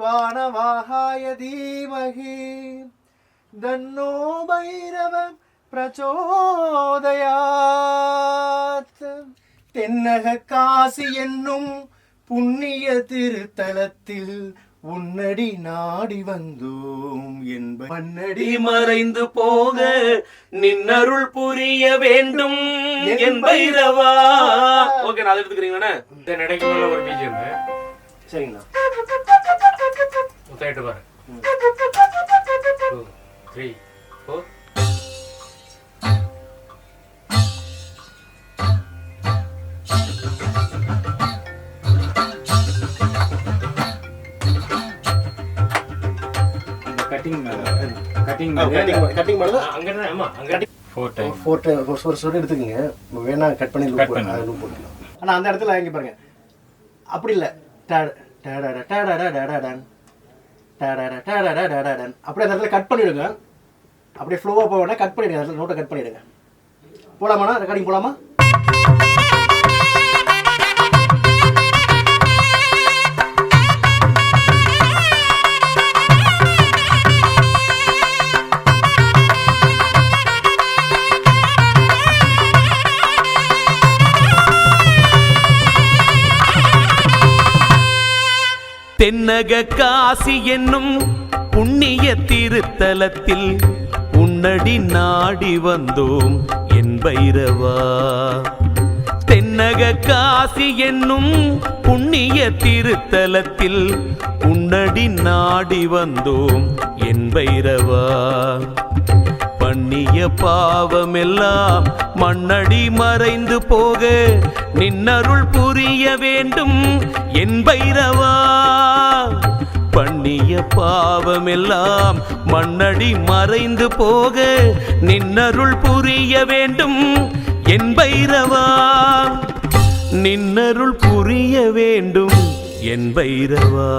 வானவாகாய தீமகி. தன்னோ பைரவ பிரச்சோதயாத். தென்னக காசி என்னும் புண்ணிய திருத்தலத்தில் உன்னடி நாடி வந்தோம் என்ப மன்னடி மறைந்து போக நின்னருள் புரிய வேண்டும் என் பைரவா. ஓகே நான் அதை எடுத்துக்கிறீங்களாண்ணே இந்த ஒரு பிஜிஎம் சரிங்கண்ணா முத்தாயிட்டு பாரு. Two three four cutting cutting cutting பண்ணல அங்கே ஆமா அங்கே ஃபோர் டைம் ஃபோட்டோ ஒரு சொல் எடுத்துக்கங்க. வேணா கட் பண்ணி லூப் பண்ணு. ஆனால் அந்த இடத்துல இங்கே பாருங்க அப்படி இல்லை. அப்படியே அந்த இடத்துல கட் பண்ணிவிடுங்க அப்படியே ஃப்ளோவாக போவேன்னா கட் பண்ணிவிடுங்க அந்த இடத்துல நோட்டை கட் பண்ணிவிடுங்க போகலாமாண்ணா ரெக்கார்டிங் போலாமா? தென்னக காசி என்னும் புண்ணிய திருத்தலத்தில் உன்னடி நாடி வந்தோம் என் பைரவா. தென்னக காசி என்னும் புண்ணிய திருத்தலத்தில் உன்னடி நாடி வந்தோம் என் பைரவா. பண்ணிய பாவமெல்லாம் மண்ணடி மறைந்து போக நின்னருள் புரிய வேண்டும் என் பைரவா. பண்ணிய பாவமெல்லாம் மண்ணடி மறைந்து போக நின்னருள் புரிய வேண்டும். என் பைரவா நின்னருள் புரிய வேண்டும் என் பைரவா.